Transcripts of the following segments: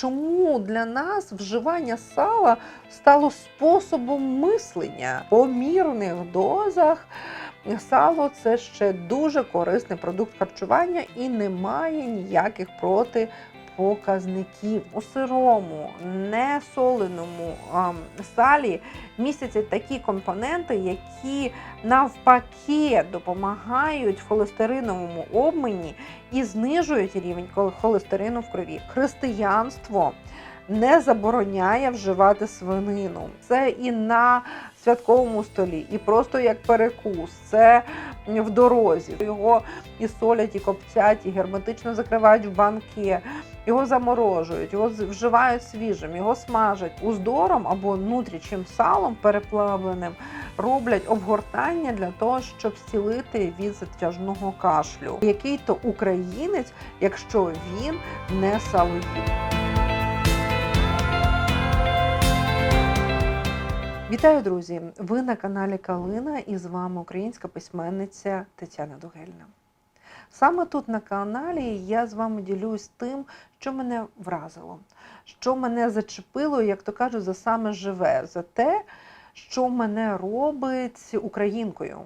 чому для нас вживання сала стало способом мислення по мірних дозах. Сало це ще дуже корисний продукт харчування і немає ніяких протипоказників. У сирому, не соленому ам, салі містяться такі компоненти, які навпаки допомагають холестериновому обміні і знижують рівень хол- холестерину в крові. Християнство не забороняє вживати свинину. Це і на святковому столі, і просто як перекус, це в дорозі. Його і солять, і копцять, і герметично закривають в банки. Його заморожують, його вживають свіжим, його смажать уздором або нутрічим салом переплавленим, роблять обгортання для того, щоб зцілити від затяжного кашлю. Який то українець, якщо він не салоїд. Вітаю, друзі! Ви на каналі Калина і з вами українська письменниця Тетяна Дугельна. Саме тут на каналі я з вами ділюсь тим, що мене вразило, що мене зачепило, як то кажуть, за саме живе, за те, що мене робить українкою.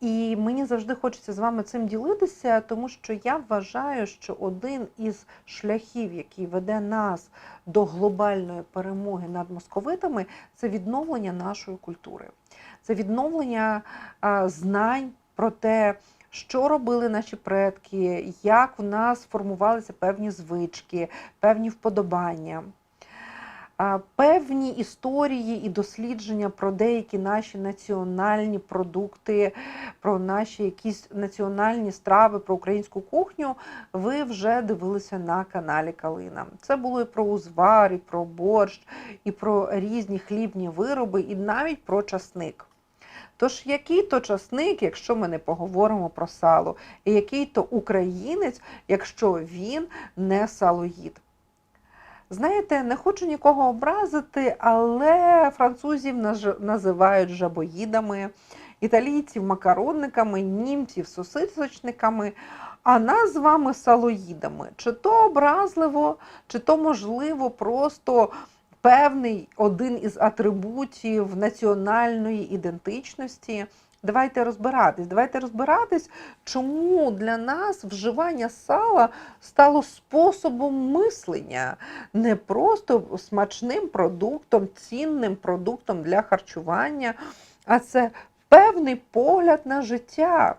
І мені завжди хочеться з вами цим ділитися, тому що я вважаю, що один із шляхів, який веде нас до глобальної перемоги над московитами, це відновлення нашої культури, це відновлення знань про те, що робили наші предки, як в нас формувалися певні звички, певні вподобання. Певні історії і дослідження про деякі наші національні продукти, про наші якісь національні страви, про українську кухню, ви вже дивилися на каналі Калина. Це було і про узвар, і про борщ, і про різні хлібні вироби, і навіть про часник. Тож, який то часник, якщо ми не поговоримо про сало, і який то українець, якщо він не салоїд? Знаєте, не хочу нікого образити, але французів називають жабоїдами, італійців макаронниками, німців сосисочниками, а нас з вами салоїдами. Чи то образливо, чи то можливо просто певний один із атрибутів національної ідентичності. Давайте розбиратись. Давайте розбиратись, чому для нас вживання сала стало способом мислення, не просто смачним продуктом, цінним продуктом для харчування, а це певний погляд на життя.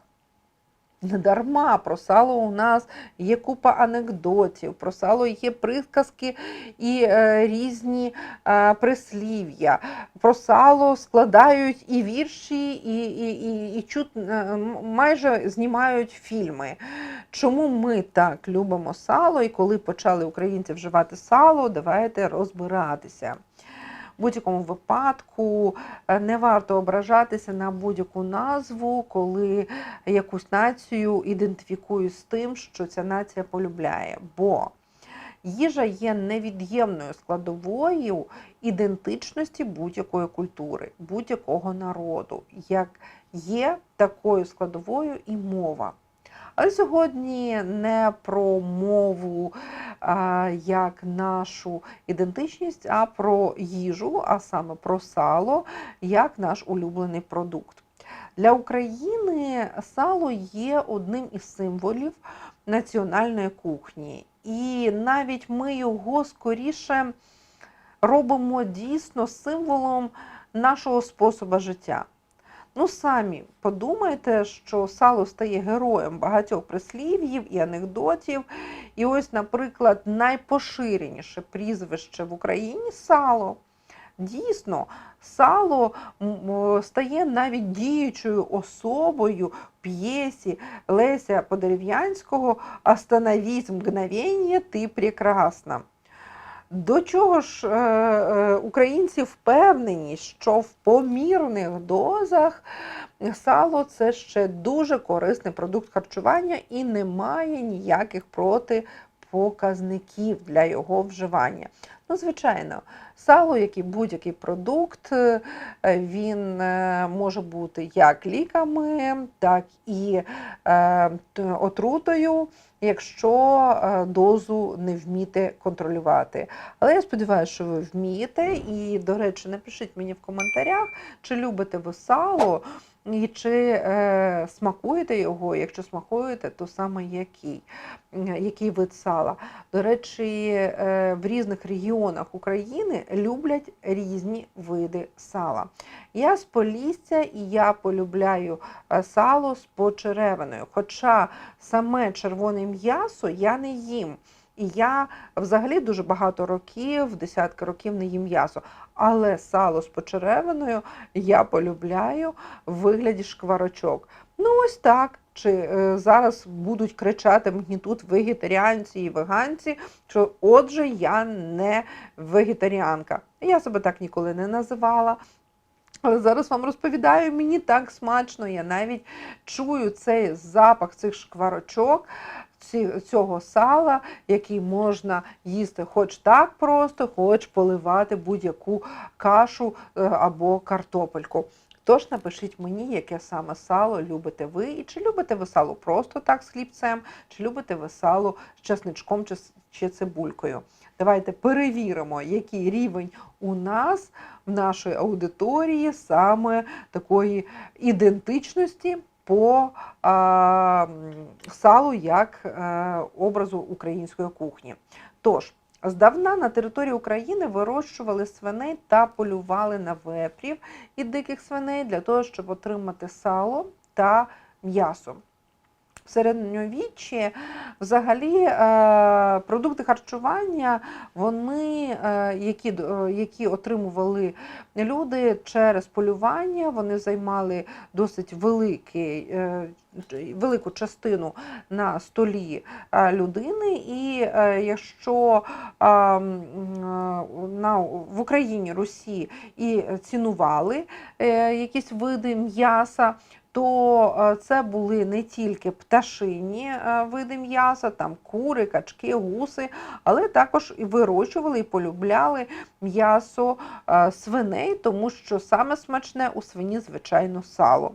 Не дарма про сало у нас є купа анекдотів, про сало є приказки і е, різні е, прислів'я. Про сало складають і вірші, і, і, і, і чут, е, майже знімають фільми. Чому ми так любимо сало і коли почали українці вживати сало, давайте розбиратися. В будь-якому випадку е, не варто ображатися на будь-яку назву, коли якусь націю ідентифікую з тим, що ця нація полюбляє. Бо їжа є невід'ємною складовою ідентичності будь-якої культури, будь-якого народу, як є такою складовою і мова. Але сьогодні не про мову як нашу ідентичність, а про їжу, а саме про сало, як наш улюблений продукт. Для України сало є одним із символів національної кухні. І навіть ми його скоріше робимо дійсно символом нашого способу життя. Ну, самі подумайте, що сало стає героєм багатьох прислів'їв і анекдотів. І ось, наприклад, найпоширеніше прізвище в Україні сало. Дійсно, сало стає навіть діючою особою п'єсі Леся Подерев'янського «Остановись мгновення, ти прекрасна». До чого ж е, е, українці впевнені, що в помірних дозах сало це ще дуже корисний продукт харчування і немає ніяких показників для його вживання. Ну, звичайно, сало, як і будь-який продукт, е, він може бути як ліками, так і отрутою, якщо е, дозу не вмієте контролювати. Але я сподіваюся, що ви вмієте. І, до речі, напишіть мені в коментарях, чи любите ви сало. І чи е, смакуєте його? Якщо смакуєте, то саме який, який вид сала. До речі, е, в різних регіонах України люблять різні види сала. Я з Полісся і я полюбляю е, сало з почеревиною. Хоча саме червоне м'ясо я не їм. І я взагалі дуже багато років, десятки років не їм м'ясо. Але сало з почеревиною я полюбляю в вигляді шкварочок. Ну, ось так. Чи е, зараз будуть кричати мені тут вегетаріанці і веганці, що отже, я не вегетаріанка. Я себе так ніколи не називала. Але зараз вам розповідаю, мені так смачно, я навіть чую цей запах цих шкварочок, цього сала, який можна їсти хоч так просто, хоч поливати будь-яку кашу е, або картопельку. Тож напишіть мені, яке саме сало любите ви, і чи любите ви сало просто так з хлібцем, чи любите ви сало з чесничком чи, чи цибулькою. Давайте перевіримо, який рівень у нас в нашої аудиторії саме такої ідентичності по салу як е, образу української кухні. Тож, здавна на території України вирощували свиней та полювали на вепрів і диких свиней для того, щоб отримати сало та м'ясо. Середньовіччі взагалі е, продукти харчування, вони, е, які, е, які отримували люди через полювання, вони займали досить великий, велику частину на столі людини. І якщо на, в Україні Русі і цінували якісь види м'яса, то е, це були не тільки пташині е, види м'яса, там кури, качки, гуси, але також і вирощували і полюбляли м'ясо е, свиней, тому що саме смачне у свині, звичайно, сало.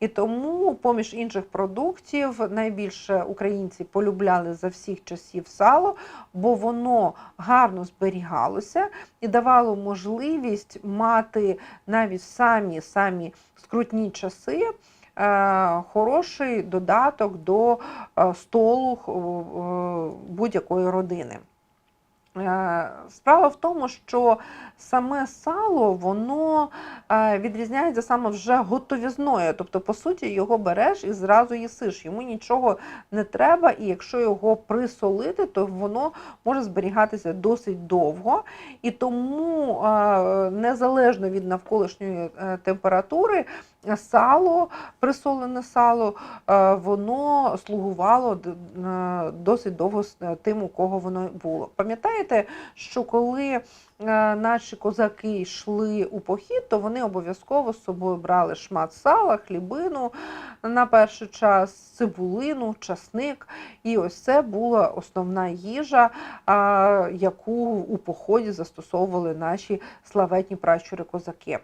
І тому, поміж інших продуктів, найбільше українці полюбляли за всіх часів сало, бо воно гарно зберігалося і давало можливість мати навіть самі самі скрутні часи. Е, Хороший додаток до е, столу е, будь-якої родини. Е, Справа в тому, що саме сало воно е, відрізняється саме вже готовізною. Тобто, по суті, його береш і зразу їсиш. Йому нічого не треба, і якщо його присолити, то воно може зберігатися досить довго. І тому, е, незалежно від навколишньої температури, сало, присолене сало, воно слугувало досить довго тим, у кого воно було. Пам'ятаєте, що коли наші козаки йшли у похід, то вони обов'язково з собою брали шмат сала, хлібину на перший час, цибулину, часник. І ось це була основна їжа, яку у поході застосовували наші славетні пращури козаки.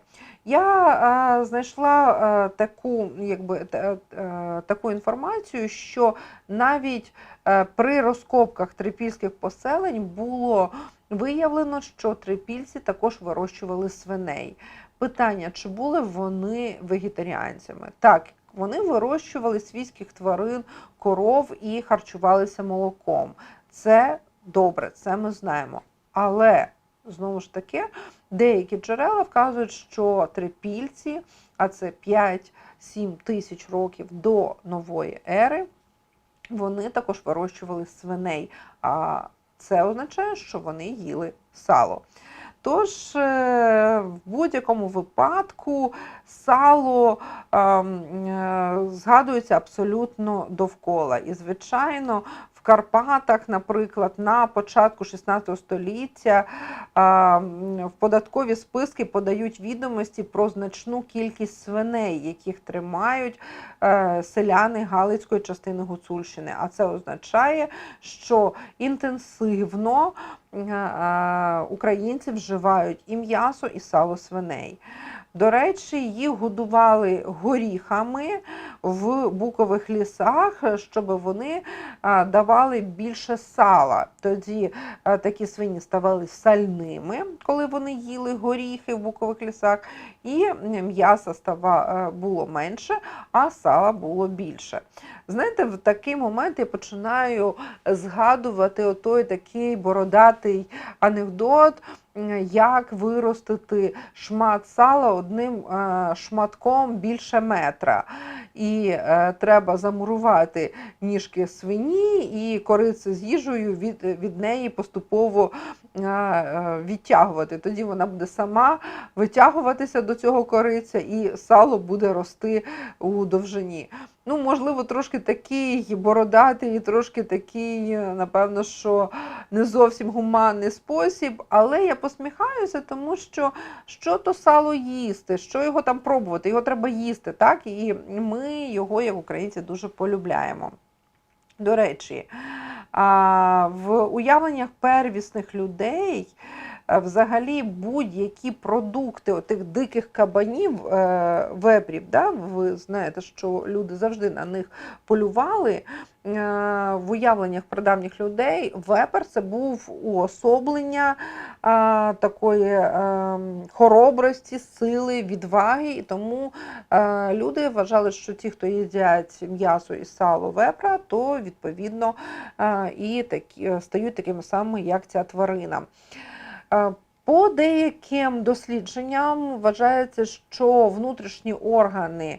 Я е, знайшла е, таку, якби, та- е, таку інформацію, що навіть е, при розкопках трипільських поселень було виявлено, що трипільці також вирощували свиней. Питання, чи були вони вегетаріанцями? Так, вони вирощували свійських тварин, коров і харчувалися молоком. Це добре, це ми знаємо. Але знову ж таки, деякі джерела вказують, що трипільці, а це 5-7 тисяч років до нової ери, вони також вирощували свиней. А це означає, що вони їли сало. Тож, е, в будь-якому випадку сало ем, е, згадується абсолютно довкола. І, звичайно, Карпатах, наприклад, на початку 16 століття в податкові списки подають відомості про значну кількість свиней, яких тримають е, селяни Галицької частини Гуцульщини. А це означає, що інтенсивно е, е, українці вживають і м'ясо, і сало свиней. До речі, їх годували горіхами в букових лісах, щоб вони давали більше сала. Тоді такі свині ставали сальними, коли вони їли горіхи в букових лісах, і м'яса було менше, а сала було більше. Знаєте, в такий момент я починаю згадувати отой такий бородатий анекдот, як виростити шмат сала одним е, шматком більше метра. І е, треба замурувати ніжки свині і корицю з їжею від, від неї поступово відтягувати. Тоді вона буде сама витягуватися до цього кориця, і сало буде рости у довжині. Ну, можливо, трошки такий бородатий, трошки такий, е, напевно, що не зовсім гуманний спосіб, але я посміхаюся, тому що що то сало їсти, що його там пробувати, його треба їсти, так? І ми його, як українці, дуже полюбляємо. До речі, в уявленнях первісних людей взагалі будь-які продукти отих диких кабанів, е, вепрів, да? ви знаєте, що люди завжди на них полювали. Е, В уявленнях прадавніх людей вепер це був уособлення а, такої е, хоробрості, сили, відваги. І тому е, люди вважали, що ті, хто їдять м'ясо і сало вепра, то відповідно е, і такі, стають такими самими, як ця тварина. Е, По деяким дослідженням вважається, що внутрішні органи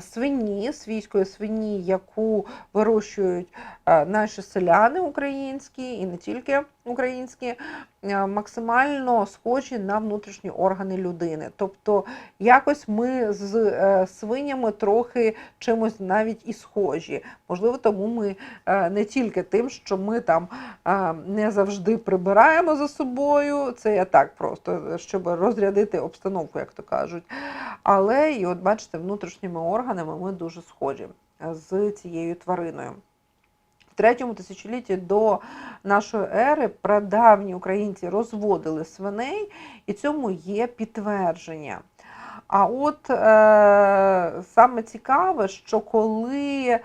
свині, свійської свині, яку вирощують е, наші селяни українські і не тільки українські, е, максимально схожі на внутрішні органи людини. Тобто якось ми з е, свинями трохи чимось навіть і схожі. Можливо, тому ми е, не тільки тим, що ми там е, не завжди прибираємо за собою. Це я так просто, щоб розрядити обстановку, як то кажуть. Але і от бачите, внутрішніми органами ми дуже схожі з цією твариною. В третьому тисячолітті до нашої ери прадавні українці розводили свиней, і цьому є підтвердження. А от е, саме цікаве, що коли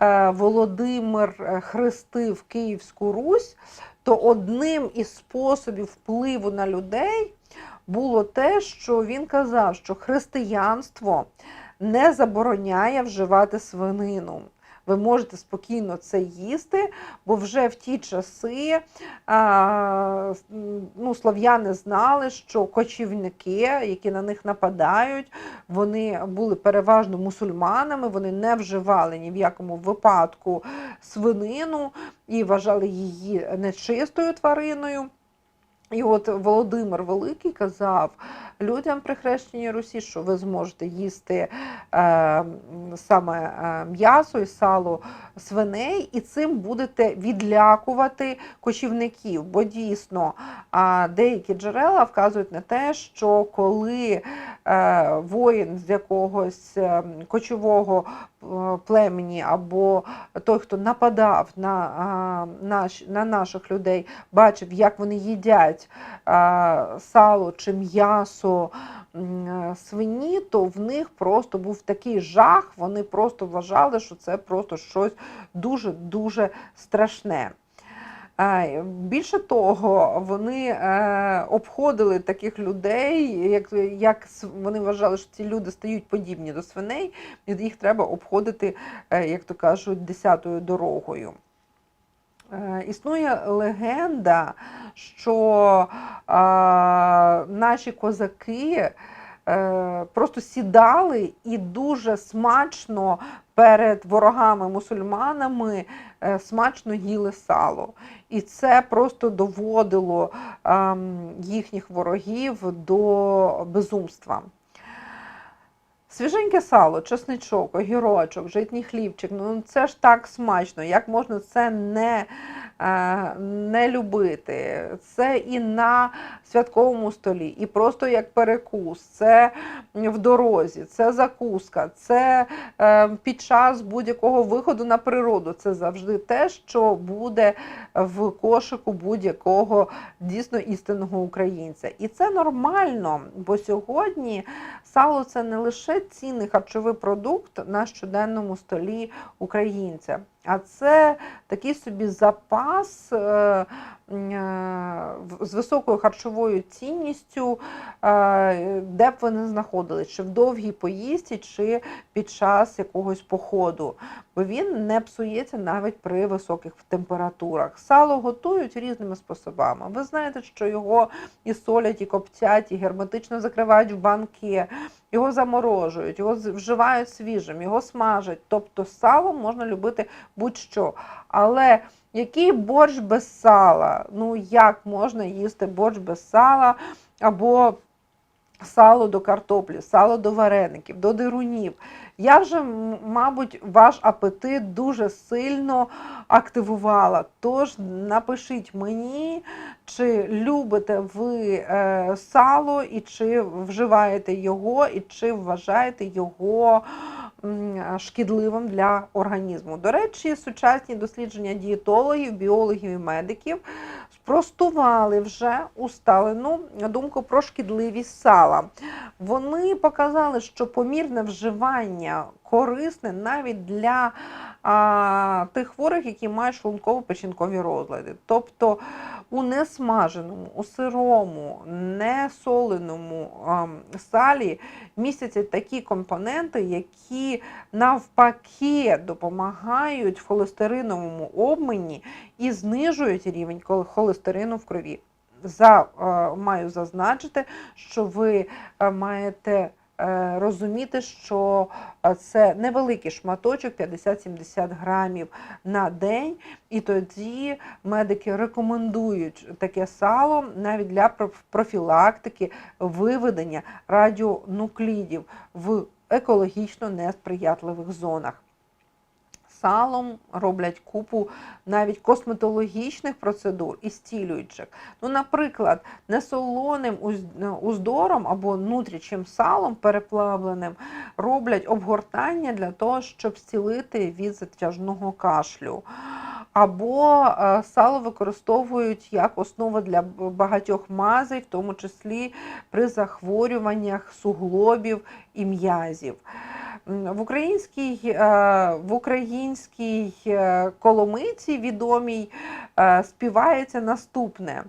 е, Володимир е, хрестив Київську Русь, то одним із способів впливу на людей було те, що він казав, що християнство не забороняє вживати свинину. Ви можете спокійно це їсти, бо вже в ті часи а, ну, слов'яни знали, що кочівники, які на них нападають, вони були переважно мусульманами, вони не вживали ні в якому випадку свинину і вважали її нечистою твариною. І от Володимир Великий казав людям при хрещенні Русі, що ви зможете їсти е, саме е, м'ясо і сало свиней, і цим будете відлякувати кочівників. Бо дійсно деякі джерела вказують на те, що коли е, воїн з якогось е, кочового е, племені або той, хто нападав на, а, наш, на наших людей, бачив, як вони їдять а, сало чи м'ясо е, свині, то в них просто був такий жах, вони просто вважали, що це просто щось дуже-дуже страшне. Е, Більше того, вони е, обходили таких людей, як, як вони вважали, що ці люди стають подібні до свиней, і їх треба обходити, е, як то кажуть, десятою дорогою. Е, Існує легенда, що е, наші козаки е, просто сідали і дуже смачно перед ворогами-мусульманами смачно їли сало. І це просто доводило ем, їхніх ворогів до безумства. Свіженьке сало, чесничок, огірочок, житній хлібчик. Ну це ж так смачно. Як можна це не, не любити? Це і на святковому столі, і просто як перекус, це в дорозі, це закуска, це е, під час будь-якого виходу на природу. Це завжди те, що буде в кошику будь-якого дійсно істинного українця. І це нормально, бо сьогодні сало це не лише цінний харчовий продукт на щоденному столі українця, а це такий собі запас. Е, з високою харчовою цінністю, е, де б ви не знаходились, чи в довгій поїздці, чи під час якогось походу, бо він не псується навіть при високих температурах. Сало готують різними способами. Ви знаєте, що його і солять, і коптять, і герметично закривають в банки, його заморожують, його вживають свіжим, його смажать. Тобто сало можна любити будь-що. Але який борщ без сала? Ну як можна їсти борщ без сала або сало до картоплі, сало до вареників, до дирунів? Я вже, мабуть, ваш апетит дуже сильно активувала. Тож напишіть мені, чи любите ви е, сало, і чи вживаєте його, і чи вважаєте його шкідливим для організму. До речі, сучасні дослідження дієтологів, біологів і медиків спростували вже усталену думку про шкідливість сала. Вони показали, що помірне вживання корисне навіть для а, тих хворих, які мають шлунково-печінкові розлади. Тобто у несмаженому, у сирому, несоленому ам, салі містяться такі компоненти, які навпаки допомагають холестериновому обміні і знижують рівень холестерину в крові. За, маю зазначити, що ви маєте розуміти, що е, це невеликий шматочок 50-70 грамів на день, і тоді медики рекомендують таке сало навіть для проф- профілактики виведення радіонуклідів в екологічно несприятливих зонах. Салом роблять купу навіть косметологічних процедур і стілюючих. Ну, наприклад, несолоним уздором або нутрічим салом переплавленим роблять обгортання для того, щоб зцілити від затяжного кашлю. Або е, сало використовують як основу для багатьох мазей, в тому числі при захворюваннях суглобів і м'язів. В українській, е, в українській е, коломиці відомій е, співається наступне.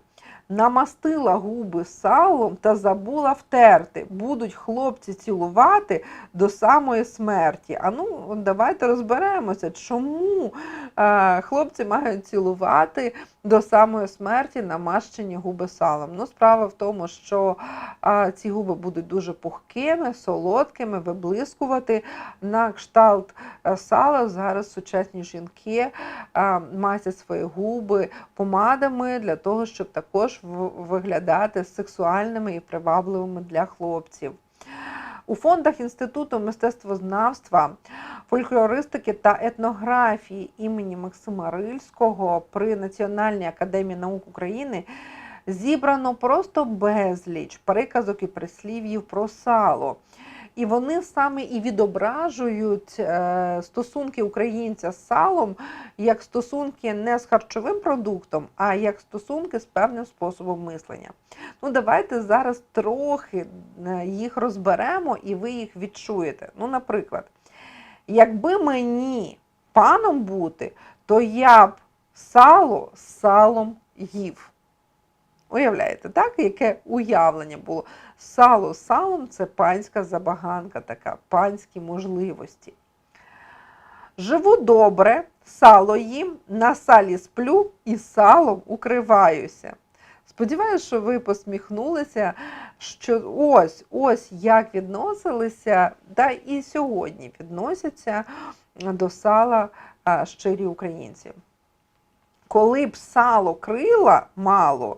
Намастила губи салом та забула втерти. Будуть хлопці цілувати до самої смерті. А ну, давайте розберемося, чому е, хлопці мають цілувати до самої смерті намащені губи салом. Ну, справа в тому, що а, ці губи будуть дуже пухкими, солодкими, виблискувати на кшталт е, сала. Зараз сучасні жінки масять свої губи помадами для того, щоб також в- виглядати сексуальними і привабливими для хлопців. У фондах Інституту мистецтвознавства, фольклористики та етнографії імені Максима Рильського при Національній академії наук України зібрано просто безліч приказок і прислів'їв про сало. І вони саме і відображують е, стосунки українця з салом як стосунки не з харчовим продуктом, а як стосунки з певним способом мислення. Ну, давайте зараз трохи е, їх розберемо і ви їх відчуєте. Ну, наприклад, якби мені паном бути, то я б сало з салом їв. Уявляєте, так? Яке уявлення було? Сало салом це панська забаганка, така панські можливості. Живу добре, сало їм, на салі сплю і салом укриваюся. Сподіваюся, що ви посміхнулися, що ось ось як відносилися, та і сьогодні відносяться до сала щирі українці. Коли б сало крила мало,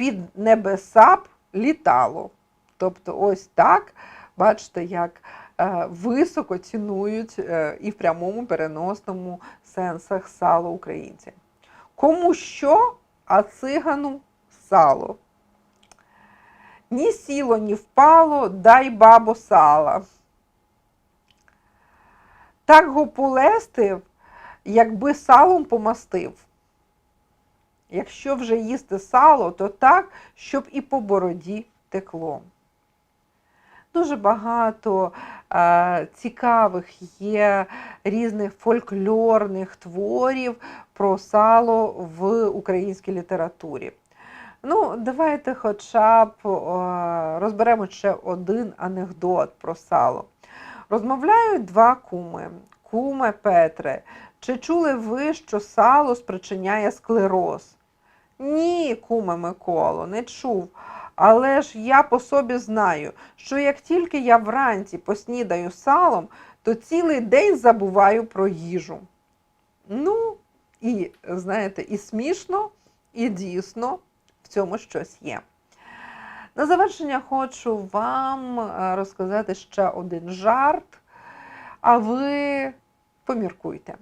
під небеса б літало. Тобто, ось так, бачите, як е, високо цінують е, і в прямому переносному сенсах сало українці. Кому що, а цигану сало. Ні сіло, ні впало, дай бабо сала. Так го полестив, якби салом помастив. Якщо вже їсти сало, то так, щоб і по бороді текло. Дуже багато е, цікавих є різних фольклорних творів про сало в українській літературі. Ну, давайте хоча б е, розберемо ще один анекдот про сало. Розмовляють два куми. Куме Петре, чи чули ви, що сало спричиняє склероз? Ні, куме Миколо, не чув. Але ж я по собі знаю, що як тільки я вранці поснідаю салом, то цілий день забуваю про їжу. Ну, і знаєте, і смішно, і дійсно в цьому щось є. На завершення хочу вам е, розказати ще один жарт, а ви поміркуйте.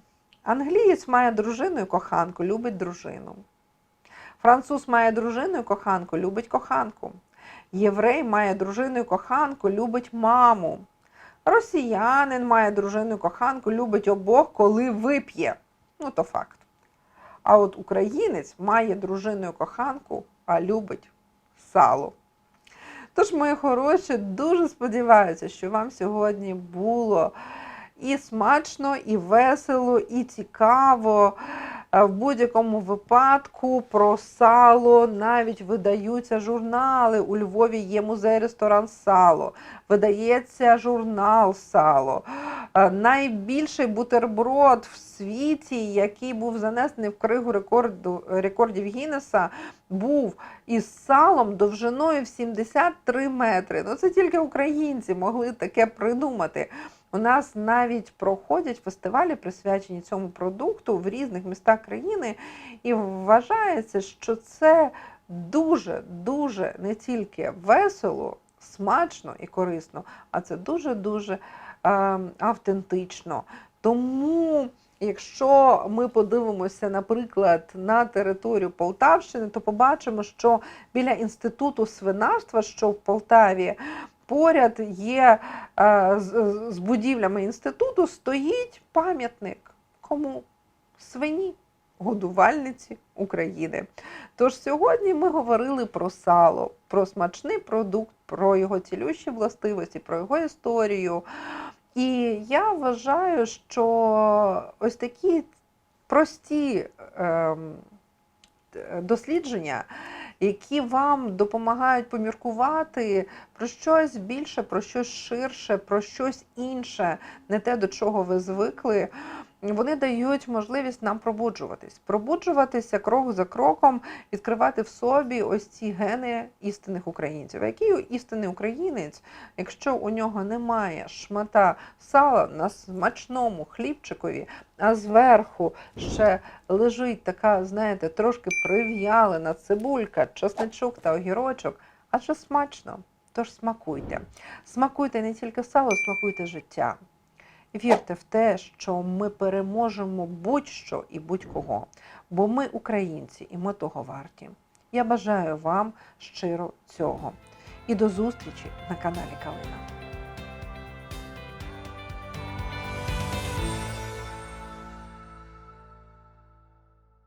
Англієць має дружину і коханку, любить дружину. Француз має дружину і коханку, любить коханку. Єврей має дружину і коханку, любить маму. Росіянин має дружину і коханку, любить обох, коли вип'є. Ну, то факт. А от українець має дружину і коханку, а любить сало. Тож, мої хороші, дуже сподіваюся, що вам сьогодні було і смачно, і весело, і цікаво. Е, В будь-якому випадку про сало навіть видаються журнали. У Львові є музей ресторан Сало, видається журнал Сало. Е, Найбільший бутерброд в світі, який був занесений в кригу рекорду, рекордів Гіннеса, був із салом довжиною в 73 метри. Ну це тільки українці могли таке придумати. У нас навіть проходять фестивалі, присвячені цьому продукту в різних містах країни, і вважається, що це дуже дуже не тільки весело, смачно і корисно, а це дуже дуже е, автентично. Тому. Якщо ми подивимося, наприклад, на територію Полтавщини, то побачимо, що біля інституту свинарства, що в Полтаві, поряд є е, з, будівлями інституту, стоїть пам'ятник кому свині, годувальниці України. Тож сьогодні ми говорили про сало, про смачний продукт, про його цілющі властивості, про його історію. І я вважаю, що ось такі прості ем, дослідження, які вам допомагають поміркувати про щось більше, про щось ширше, про щось інше, не те, до чого ви звикли. Вони дають можливість нам пробуджуватись, пробуджуватися крок за кроком, відкривати в собі ось ці гени істинних українців. А Який істинний українець, якщо у нього немає шмата сала на смачному хлібчикові, а зверху ще лежить така, знаєте, трошки прив'ялена цибулька, чесничок та огірочок, адже смачно. Тож смакуйте. Смакуйте не тільки сало, смакуйте життя. Вірте в те, що ми переможемо будь-що і будь-кого, бо ми українці і ми того варті. Я бажаю вам щиро цього. І до зустрічі на каналі Калина.